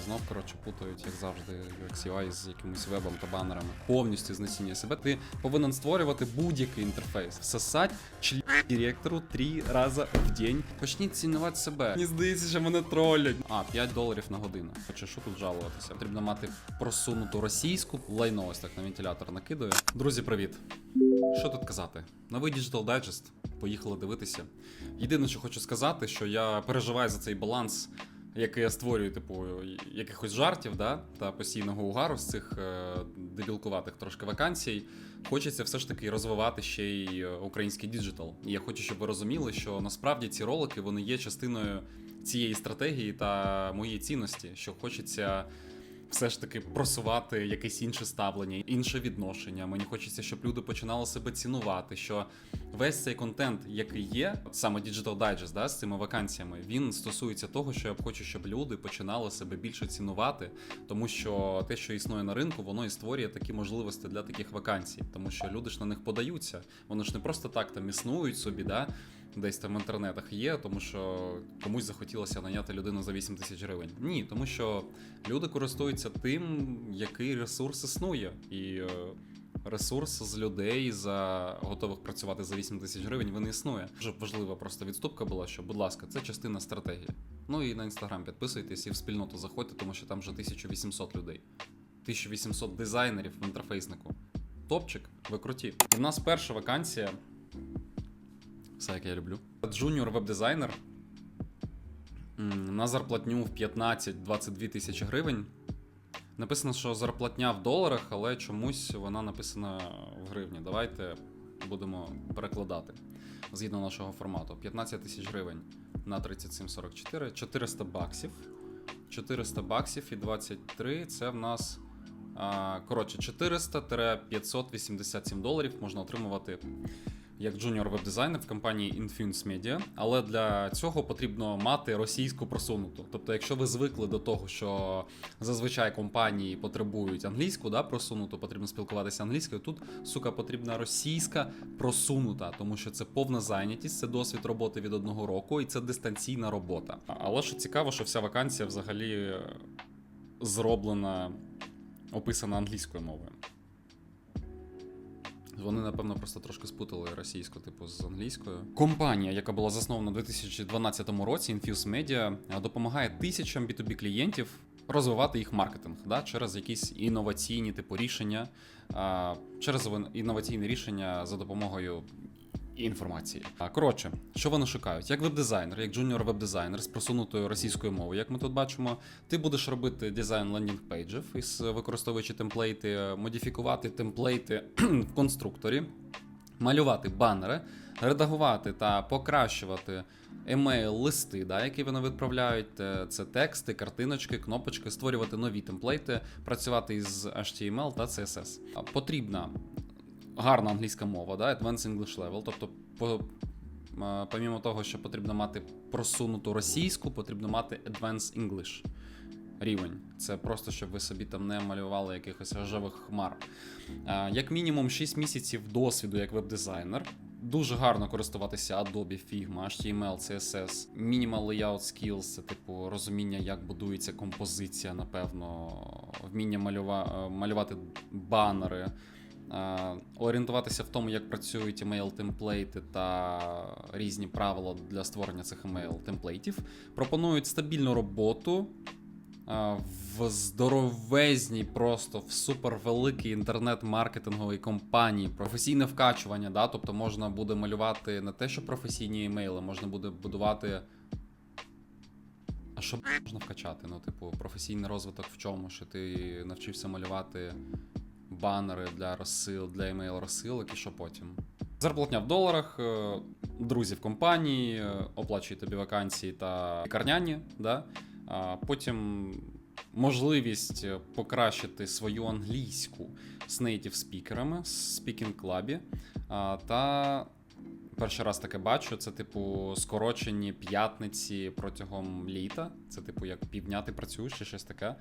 Знов, коротше, путають, як завжди, UX UI з якимось вебом та банерами. Повністю знецінює себе. Ти повинен створювати будь-який інтерфейс. Всосать члі директору три рази в день. Почніть цінувати себе. Мені здається, що мене тролять. А, 5 доларів на годину. Хоча що тут жалуватися? Потрібно мати просунуту російську лайно ось так на вентилятор накидаю. Друзі, привіт. Що тут казати? Новий Digital Digest. Поїхали дивитися. Єдине, що хочу сказати, що я переживаю за цей баланс, який я створюю, типу, якихось жартів, да, та постійного угару з цих е, дебілкуватих трошки вакансій. Хочеться все ж таки розвивати ще й е, український діджитал. І я хочу, щоб ви розуміли, що насправді ці ролики вони є частиною цієї стратегії та моєї цінності, що хочеться все ж таки просувати якесь інше ставлення, інше відношення. Мені хочеться, щоб люди починали себе цінувати. Що весь цей контент, який є, саме Digital Digest, да, з цими вакансіями, він стосується того, що я б хочу, щоб люди починали себе більше цінувати, тому що те, що існує на ринку, воно і створює такі можливості для таких вакансій, тому що люди ж на них подаються. Вони ж не просто так там існують собі, да. Десь там в інтернетах є, тому що комусь захотілося наняти людину за 8 тисяч гривень. Ні, тому що люди користуються тим, який ресурс існує, і е, ресурс з людей за готових працювати за 8 тисяч гривень він існує. Дуже важлива просто відступка була, що, будь ласка, це частина стратегії. Ну і на інстаграм підписуйтесь і в спільноту заходьте, тому що там вже 1800 людей, 1800 дизайнерів в інтерфейснику. Топчик, ви круті. І в нас перша вакансія. Все, як я люблю. Джуніор веб-дизайнер на зарплатню в 15-22 тисячі гривень. Написано, що зарплатня в доларах, але чомусь вона написана в гривні. Давайте будемо перекладати згідно нашого формату. 15 тисяч гривень на 37,44, 400 баксів. 400 баксів і 23 це в нас. Коротше, 400-587 доларів можна отримувати як джуніор веб-дизайнер в компанії Infuse Media, але для цього потрібно мати російську просунуту. Тобто, якщо ви звикли до того, що зазвичай компанії потребують англійську, да, просунуту, потрібно спілкуватися англійською. Тут, сука, потрібна російська просунута, тому що це повна зайнятість, це досвід роботи від одного року, і це дистанційна робота. Але що цікаво, що вся вакансія взагалі е, зроблена, описана англійською мовою. Вони, напевно, просто трошки спутали російську, типу, з англійською. Компанія, яка була заснована у 2012 році, Infuse Media, е, допомагає тисячам B2B клієнтів розвивати їх маркетинг да, через якісь інноваційні типу рішення, через вин- інноваційні рішення за допомогою інформації. А, Коротше, що вони шукають? Як веб-дизайнер, як джуніор веб-дизайнер з просунутою російською мовою, як ми тут бачимо, ти будеш робити дизайн лендінг-пейджів із використовуючи темплейти, модифікувати темплейти в конструкторі, малювати банери, редагувати та покращувати емейл листи, да, які вони відправляють. Е, Це тексти, картиночки, кнопочки, створювати нові темплейти, працювати із HTML та CSS. Потрібна гарна англійська мова, да, Advanced English Level. Тобто, по, е, помімо того, що потрібно мати просунуту російську, потрібно мати Advanced English рівень. Це просто щоб ви собі там не малювали якихось рожевих хмар. Е, Як мінімум 6 місяців досвіду як веб-дизайнер. Дуже гарно користуватися Adobe, Figma, HTML, CSS, Minimal Layout Skills, це типу розуміння, як будується композиція, напевно, вміння малюва... е, малювати банери, орієнтуватися в тому, як працюють email темплейти та різні правила для створення цих email темплейтів. Пропонують стабільну роботу. е, В здоровезній, просто в супервеликій інтернет-маркетинговій компанії, професійне вкачування, да? тобто можна буде малювати не те, що професійні емейли, можна буде будувати. А що можна вкачати? Ну, типу, професійний розвиток в чому? Що ти навчився малювати банери для розсил, для емейл розсилок і що потім. Зарплатня в доларах, е, друзі в компанії, е, оплачують тобі вакансії та лікарняні, да? потім можливість е, покращити свою англійську з нейтів спікерами в Speaking Club. Та перший раз таке бачу, це типу скорочені п'ятниці протягом літа. Це, типу, як півдня ти працюєш чи щось таке.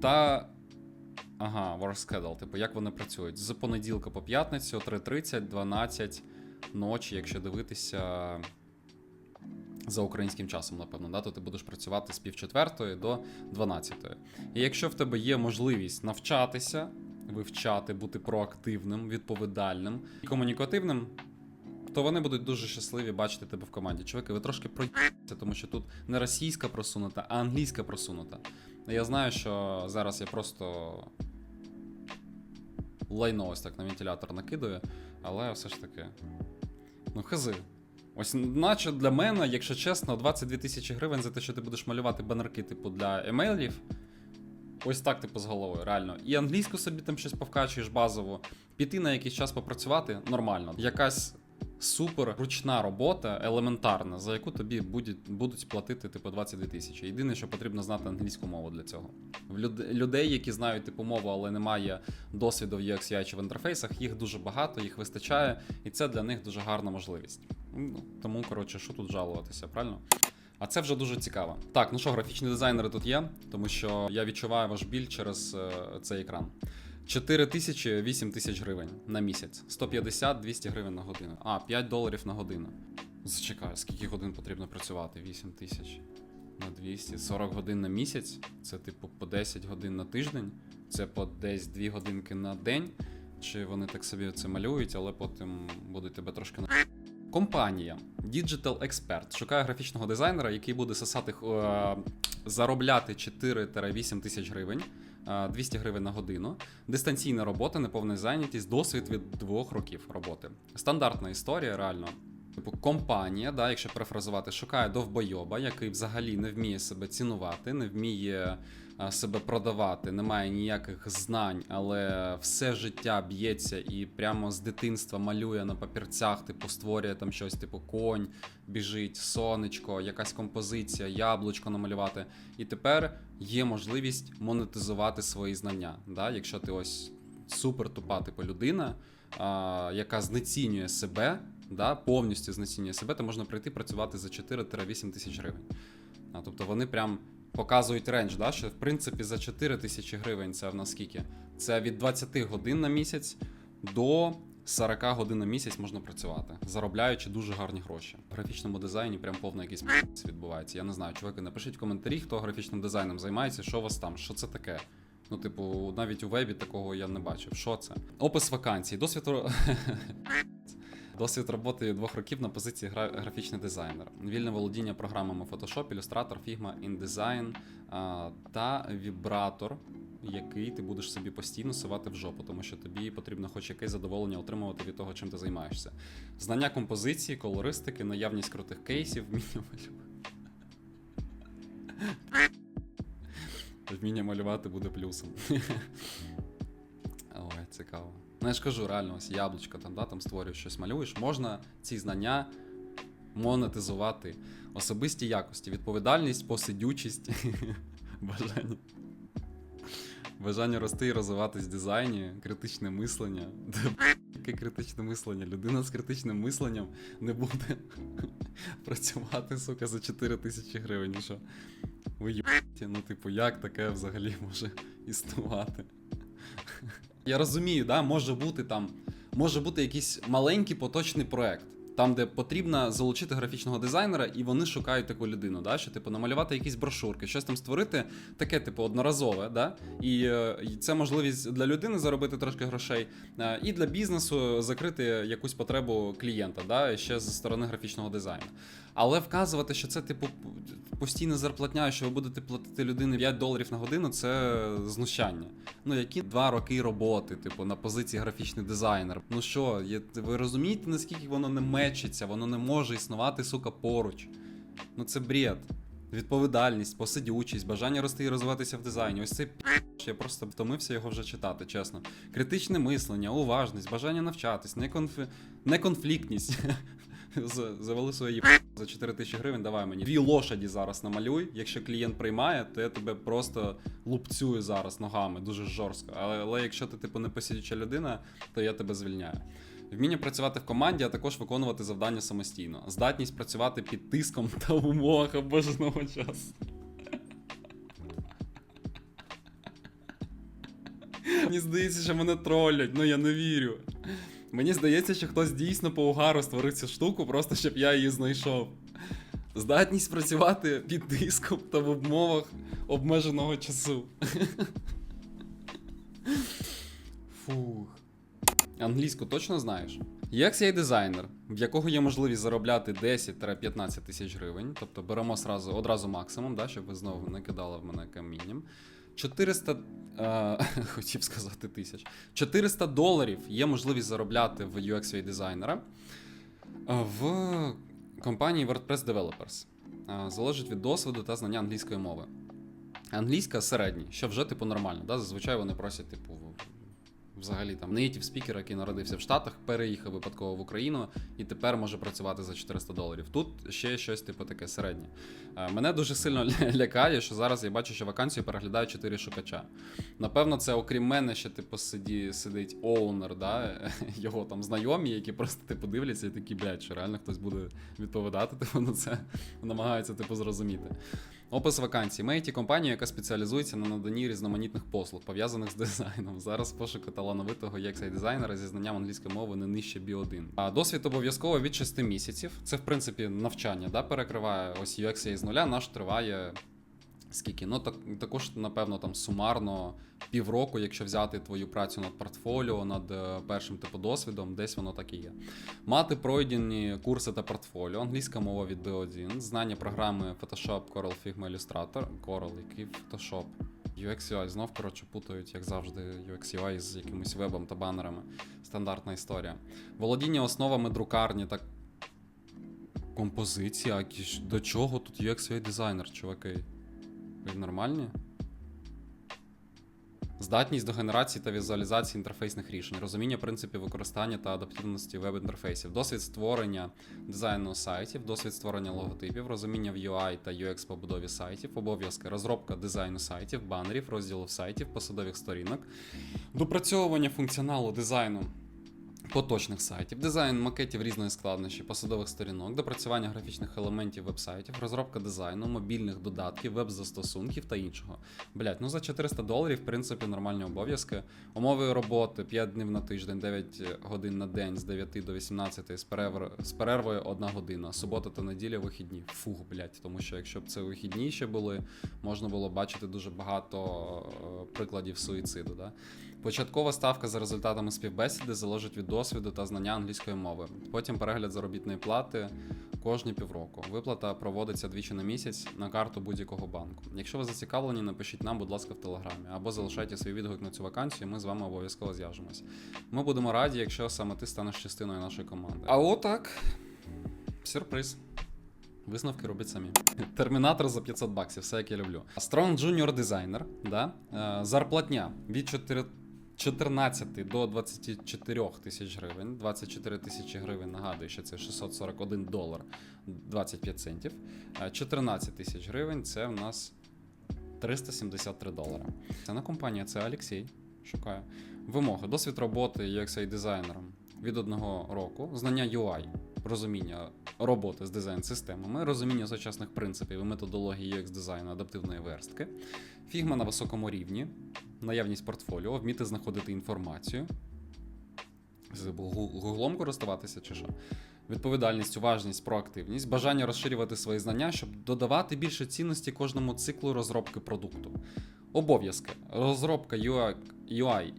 Та Ага, work schedule, типу, як вони працюють? З понеділка по п'ятницю, 3.30, 12 ночі, якщо дивитися за українським часом, напевно, да, то ти будеш працювати з півчетвертої до 12. І якщо в тебе є можливість навчатися, вивчати, бути проактивним, відповідальним і комунікативним, то вони будуть дуже щасливі бачити тебе в команді. Чуваки, ви трошки проїбаєте, тому що тут не російська просунута, а англійська просунута. Я знаю, що зараз я просто лайно ось так на вентилятор накидує, але все ж таки. Ну, хази. Ось, наче для мене, якщо чесно, 22 тисячі гривень за те, що ти будеш малювати банерки, типу, для емейлів. Ось так, типу, з головою, реально. І англійську собі там щось повкачуєш базово. Піти на якийсь час попрацювати нормально. Якась супер ручна робота, елементарна, за яку тобі будуть, платити типу 22 тисячі. Єдине, що потрібно знати англійську мову для цього. В люд- людей, які знають типу мову, але немає досвіду в UX UI чи в інтерфейсах, їх дуже багато, їх вистачає, і це для них дуже гарна можливість. Ну, тому, коротше, що тут жалуватися, правильно? А це вже дуже цікаво. Так, ну що, графічні дизайнери тут є, тому що я відчуваю ваш біль через е, цей екран. 4 тисячі 8 тисяч гривень на місяць. 150-200 гривень на годину. А, 5 доларів на годину. Зачекай, скільки годин потрібно працювати? 8 тисяч на 200. 40 годин на місяць. Це типу по 10 годин на тиждень. Це по десь 2 годинки на день. Чи вони так собі це малюють, але потім будуть тебе трошки на. Компанія Digital Expert шукає графічного дизайнера, який буде сосати е, заробляти 4-8 тисяч гривень, е, 200 гривень на годину. Дистанційна робота, неповна зайнятість, досвід від двох років роботи. Стандартна історія, реально. Типу, компанія, да, якщо перефразувати, шукає довбойоба, який взагалі не вміє себе цінувати, не вміє себе продавати, не має ніяких знань, але все життя б'ється і прямо з дитинства малює на папірцях, типу, створює там щось, типу конь, біжить, сонечко, якась композиція, яблучко намалювати. І тепер є можливість монетизувати свої знання. Да? Якщо ти ось супер тупа, типу, людина, а, яка знецінює себе, да, повністю знецінює себе, то можна прийти працювати за 4-8 тисяч гривень. А, тобто вони прям показують рендж, да, що в принципі за 4 тисячі гривень це в нас скільки? Це від 20 годин на місяць до 40 годин на місяць можна працювати, заробляючи дуже гарні гроші. В графічному дизайні прям повно якийсь відбувається. Я не знаю, чуваки, напишіть в коментарі, хто графічним дизайном займається, що у вас там, що це таке. Ну, типу, навіть у вебі такого я не бачив. Що це? Опис вакансій. Досвід Досвід роботи двох років на позиції гра- графічний дизайнер, вільне володіння програмами Photoshop, Illustrator, Figma, InDesign та вібратор, який ти будеш собі постійно сувати в жопу, тому що тобі потрібно хоч якесь задоволення отримувати від того, чим ти займаєшся. Знання композиції, колористики, наявність крутих кейсів, вміння малювати. Вміння малювати буде плюсом. Ой, цікаво. Ну, я ж кажу, реально, ось яблучко там, да, там створюєш щось малюєш, можна ці знання монетизувати. Особисті якості, відповідальність, посидючість, бажання. Бажання рости і розвиватись в дизайні, критичне мислення. Яке критичне мислення? Людина з критичним мисленням не буде працювати, сука, за 4 тисячі гривень. Що? Ви ну, типу, як таке взагалі може існувати? Я розумію, да, може бути там, може бути якийсь маленький поточний проект, там, де потрібно залучити графічного дизайнера, і вони шукають таку людину, да, що типу намалювати якісь брошурки, щось там створити, таке, типу, одноразове, да, і, е, і це можливість для людини заробити трошки грошей, е, і для бізнесу закрити якусь потребу клієнта, да, ще зі сторони графічного дизайну. Але вказувати, що це типу постійна зарплатня, що ви будете платити людині 5 доларів на годину, це знущання. Ну які два роки роботи, типу, на позиції графічний дизайнер. Ну що, ви розумієте, наскільки воно не мечиться, воно не може існувати, сука, поруч. Ну це бред. Відповідальність, посидючість, бажання рости і розвиватися в дизайні. Ось цей п***, я просто втомився його вже читати, чесно. Критичне мислення, уважність, бажання навчатись, неконф... неконфліктність. Завели свої за 4 тисячі гривень, давай мені. Дві лошаді зараз намалюй. Якщо клієнт приймає, то я тебе просто лупцюю зараз ногами, дуже жорстко. Але, але якщо ти, типу, не посидюча людина, то я тебе звільняю. Вміння працювати в команді, а також виконувати завдання самостійно. Здатність працювати під тиском та в умовах обмеженого часу. Мені здається, що мене тролять, ну я не вірю. Мені здається, що хтось дійсно по угару створив цю штуку, просто щоб я її знайшов. Здатність працювати під тиском та в умовах обмеженого часу. Фух. Англійську точно знаєш? Як я дизайнер, в якого є можливість заробляти 10-15 тисяч гривень, тобто беремо сразу, одразу максимум, да, щоб ви знову не кидали в мене камінням. 400, е, хотів сказати тисяч. 400 доларів є можливість заробляти в UX UI дизайнера е, в компанії WordPress Developers. Е, Залежить від досвіду та знання англійської мови. Англійська середній, що вже типу нормально. Да? Зазвичай вони просять, типу, взагалі там нейтів спікер, який народився в Штатах, переїхав випадково в Україну і тепер може працювати за 400 доларів. Тут ще щось типу таке середнє. Е, Мене дуже сильно лякає, що зараз я бачу, що вакансію переглядають 4 шукача. Напевно, це окрім мене ще типу сиді, сидить оунер, да? його там знайомі, які просто типу дивляться і такі, блядь, що реально хтось буде відповідати, типу на це намагаються типу зрозуміти. Опис вакансії. Ми it компанія, яка спеціалізується на наданні різноманітних послуг, пов'язаних з дизайном. Зараз пошуку талановитого UX дизайнера зі знанням англійської мови не нижче B1. А досвід обов'язково від 6 місяців. Це в принципі навчання, да, перекриває. Ось UX з нуля, наш триває. Скільки? Ну так також, напевно, там сумарно півроку, якщо взяти твою працю над портфоліо, над е, першим типу досвідом, десь воно так і є. Мати пройдені курси та портфоліо, англійська мова від B1, знання програми Photoshop, Coral Figma Illustrator, Coral, який Photoshop. UX UI знов, коротше, путають, як завжди, UX UI з якимось вебом та банерами. Стандартна історія. Володіння основами друкарні та композиція. а До чого тут UX UI дизайнер, чуваки? Ви нормальні? Здатність до генерації та візуалізації інтерфейсних рішень, розуміння принципів використання та адаптивності веб-інтерфейсів, досвід створення дизайну сайтів, досвід створення логотипів, розуміння в UI та UX побудові сайтів, обов'язки, розробка дизайну сайтів, банерів, розділів сайтів, посадових сторінок, допрацьовування функціоналу дизайну поточних сайтів, дизайн макетів різної складнощі, посадових сторінок, допрацювання графічних елементів вебсайтів, розробка дизайну, мобільних додатків, веб-застосунків та іншого. Блять, ну за 400 доларів, в принципі, нормальні обов'язки. Умови роботи 5 днів на тиждень, 9 годин на день з 9 до 18 з, перерв... з перервою 1 година. Субота та неділя вихідні. Фух, блять, тому що якщо б це вихідні ще були, можна було бачити дуже багато е, прикладів суїциду. Да? Початкова ставка за результатами співбесіди залежить від досвіду та знання англійської мови. Потім перегляд заробітної плати кожні півроку. Виплата проводиться двічі на місяць на карту будь-якого банку. Якщо ви зацікавлені, напишіть нам, будь ласка, в телеграмі або залишайте свій відгук на цю вакансію, і ми з вами обов'язково зв'яжемось. Ми будемо раді, якщо саме ти станеш частиною нашої команди. А отак. Сюрприз. Висновки робіть самі. Термінатор за 500 баксів, все як я люблю. Strong Junior Designer, да? е, зарплатня від 4 14 до 24 тисяч гривень. 24 тисячі гривень, нагадую, що це 641 долар 25 центів. Е, 14 тисяч гривень це в нас 373 долари. Це на компанія, це Олексій. Шукаю. Вимоги. Досвід роботи UX дизайнером від одного року, знання UI, розуміння роботи з дизайн-системами, розуміння сучасних принципів і методології UX дизайну, адаптивної верстки, фігма на високому рівні, наявність портфоліо, вміти знаходити інформацію. З гуглом користуватися чи що? Відповідальність, уважність, проактивність, бажання розширювати свої знання, щоб додавати більше цінності кожному циклу розробки продукту. Обов'язки: розробка UI,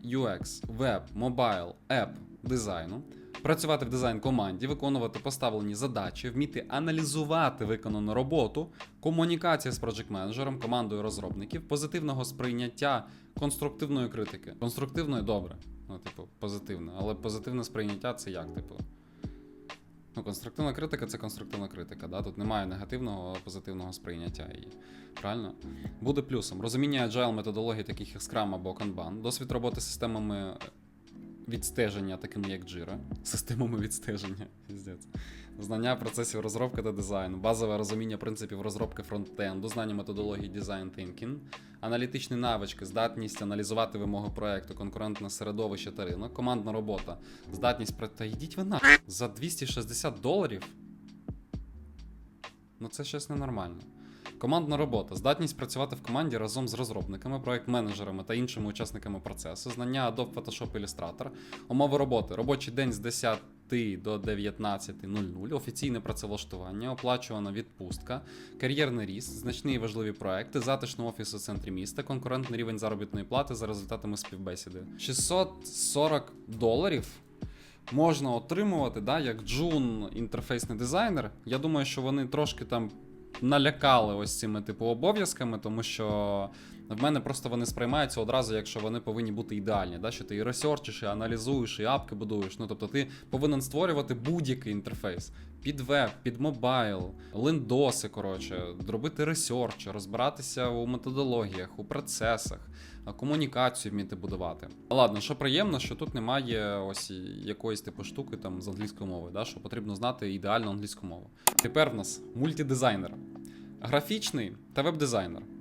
UX, веб, мобайл, еп, дизайну, працювати в дизайн команді, виконувати поставлені задачі, вміти аналізувати виконану роботу, комунікація з проджект менеджером, командою розробників, позитивного сприйняття конструктивної критики. Конструктивної добре. Ну, типу, позитивне. Але позитивне сприйняття це як, типу. Ну, конструктивна критика це конструктивна критика. Да? Тут немає негативного, а позитивного сприйняття її. Правильно? Буде плюсом. Розуміння agile методології, таких як Scrum або Kanban, досвід роботи системами відстеження, такими як Jira, системами відстеження. Знання процесів розробки та дизайну, базове розуміння принципів розробки фронтенду, знання методології design thinking, аналітичні навички, здатність аналізувати вимоги проекту, конкурентне середовище та ринок, командна робота, здатність про. Та йдіть ви на за 260 доларів. Ну це щось ненормально. Командна робота, здатність працювати в команді разом з розробниками, проект-менеджерами та іншими учасниками процесу, знання Adobe Photoshop Illustrator, умови роботи, робочий день з 10 до 19.00, офіційне працевлаштування, оплачувана відпустка, кар'єрний ріст, значні і важливі проекти, затишний офіс у центрі міста, конкурентний рівень заробітної плати за результатами співбесіди. 640 доларів можна отримувати, да, як джун інтерфейсний дизайнер. Я думаю, що вони трошки там налякали ось цими типу обов'язками, тому що в мене просто вони сприймаються одразу, якщо вони повинні бути ідеальні. Да? Що ти і ресерчиш, і аналізуєш, і апки будуєш. Ну тобто ти повинен створювати будь-який інтерфейс. Під веб, під мобайл, лендоси, коротше, робити ресерч, розбиратися у методологіях, у процесах, комунікацію вміти будувати. Ладно, що приємно, що тут немає ось якоїсь типу штуки там з англійської мови, да? що потрібно знати ідеальну англійську мову. Тепер в нас мультидизайнер, графічний та веб-дизайнер.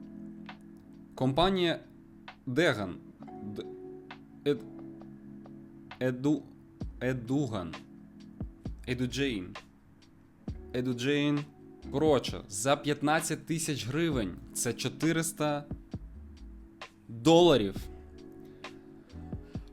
Компанія Degan. Д... Ед... Еду... Едуган. Едуджейн. Едуджейн. Коротше, за 15 тисяч гривень це 400 доларів.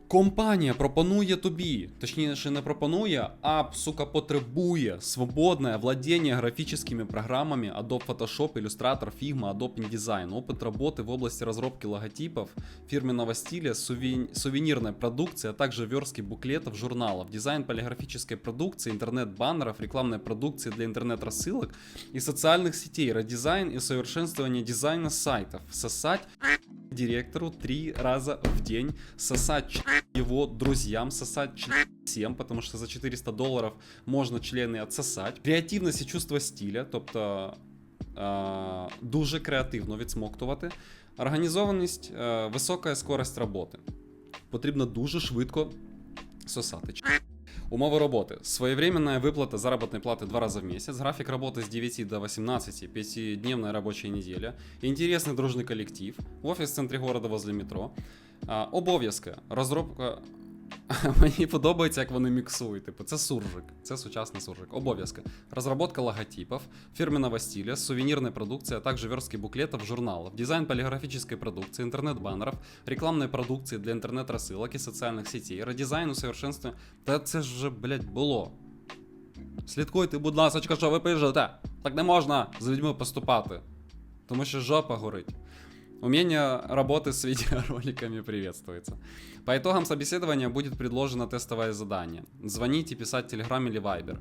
Компанія пропонує тобі, точніше не пропонує, а сука потребує свободное владение графическими программами Adobe Photoshop, Illustrator, Figma, Adobe InDesign, опыт работы в области разработки логотипов, фирменного стиля, сувен... сувенирной продукции, а также верстки буклетов, журналов, дизайн полиграфической продукции, интернет-баннеров, рекламной продукции для интернет-рассылок и социальных сетей, редизайн и совершенствование дизайна сайтов, сосать директору три раза в день, сосать ч- его друзьям, сосать ч- всем, потому что за 400 долларов можно члены отсосать. Креативність і чувство стиля, тобто е, дуже креативно відсмоктувати. Організованість, е, висока скорость роботи. Потрібно дуже швидко сосати. Ч- Умови роботи. Своевременная выплата заработной платы два раза в месяц, график работы с 9 до 18, пятидневная рабочая неделя, интересный дружный коллектив, офис в центрі города возле метро, а, обов'язки, розробка. Мені подобається, як вони міксують. Типу, це суржик, це сучасний суржик. Обов'язки. Разработка логотипов, фирменного стиля, сувенирной продукции, а также верстки буклетов, журналов, дизайн полиграфической продукции, интернет-баннеров, рекламной продукции для интернет-рассылок и социальных сетей, редизайн, усовершенствование. Та це ж вже, блядь, було. Слідкуйте, будь ласка, що ви пишете. Так не можна з людьми поступати. Тому що жопа горить. Умение работы с видеороликами приветствуется. По итогам собеседования будет предложено тестовое задание. Звонить и писать Telegram или Viber.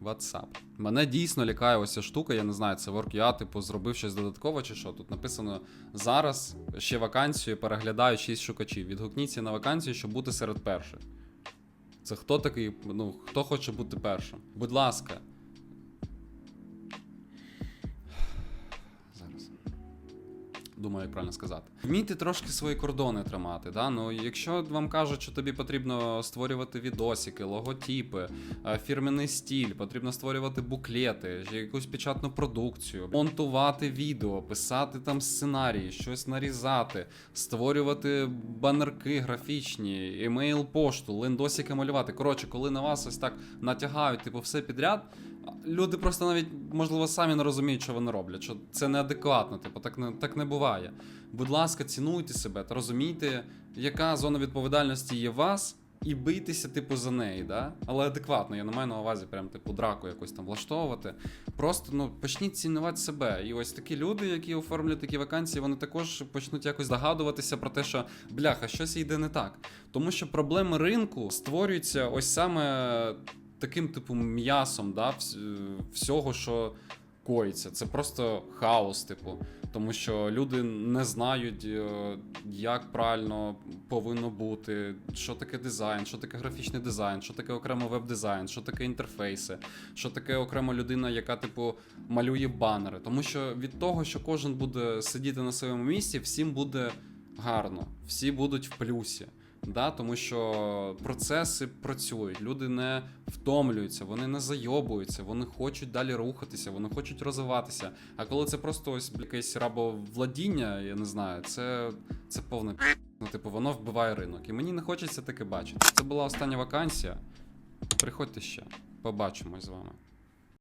WhatsApp. Мене дійсно лякає ось ця штука, я не знаю, це WorkUA, типу, зробив щось додатково чи що. Тут написано зараз ще вакансію переглядають 6 шукачів. Відгукніться на вакансію, щоб бути серед перших. Це хто такий, ну, хто хоче бути першим? Будь ласка. Думаю, як правильно сказати. Вмійте трошки свої кордони тримати. Да? Ну, якщо вам кажуть, що тобі потрібно створювати відосики, логотипи, е, фірменний стіль, потрібно створювати буклети, якусь печатну продукцію, монтувати відео, писати там сценарії, щось нарізати, створювати банерки графічні, емейл пошту, лендосики малювати. Коротше, коли на вас ось так натягають, типу, все підряд. Люди просто навіть, можливо, самі не розуміють, що вони роблять, що це неадекватно, типу, так не, так не буває. Будь ласка, цінуйте себе та розумійте, яка зона відповідальності є вас, і бийтеся, типу, за неї, да? Але адекватно, я не маю на увазі, прям типу драку якось там влаштовувати. Просто ну почніть цінувати себе. І ось такі люди, які оформлюють такі вакансії, вони також почнуть якось догадуватися про те, що бляха, щось йде не так. Тому що проблеми ринку створюються ось саме таким типу м'ясом, да, всього, що коїться. Це просто хаос, типу. Тому що люди не знають, е, як правильно повинно бути, що таке дизайн, що таке графічний дизайн, що таке окремо веб-дизайн, що таке інтерфейси, що таке окрема людина, яка, типу, малює банери. Тому що від того, що кожен буде сидіти на своєму місці, всім буде гарно, всі будуть в плюсі. Да, тому що процеси працюють, люди не втомлюються, вони не зайобуються, вони хочуть далі рухатися, вони хочуть розвиватися. А коли це просто ось якесь рабовладіння, я не знаю, це, це повне ну, типу, воно вбиває ринок. І мені не хочеться таке бачити. Це була остання вакансія. Приходьте ще, побачимось з вами.